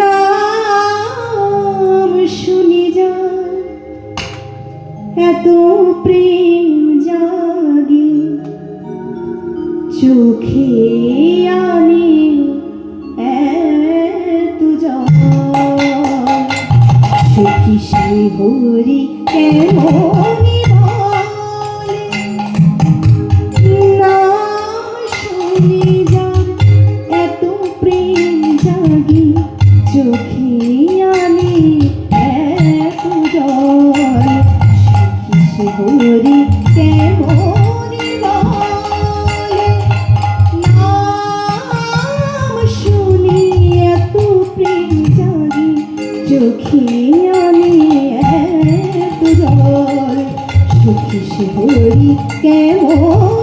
নাম শুনি যা এত প্রেম জাগে চোখে আনে এত সুখী শ্রী হরি কেমনি সখী আমি সুখী সে হরি কেমন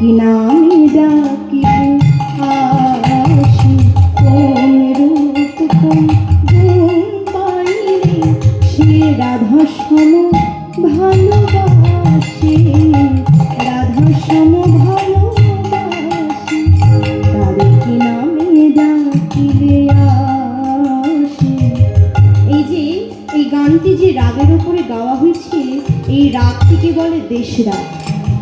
কি নামে ডাকি আসি কোন রূপ কোন গুণ পাইলে সে রাধা সম ভালোবাসে। রাধা সম কি নামে এই যে, এই গানটি যে রাগের ওপরে গাওয়া হয়েছে, এই রাগটিকে বলে দেশ রাগ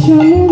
Shalom.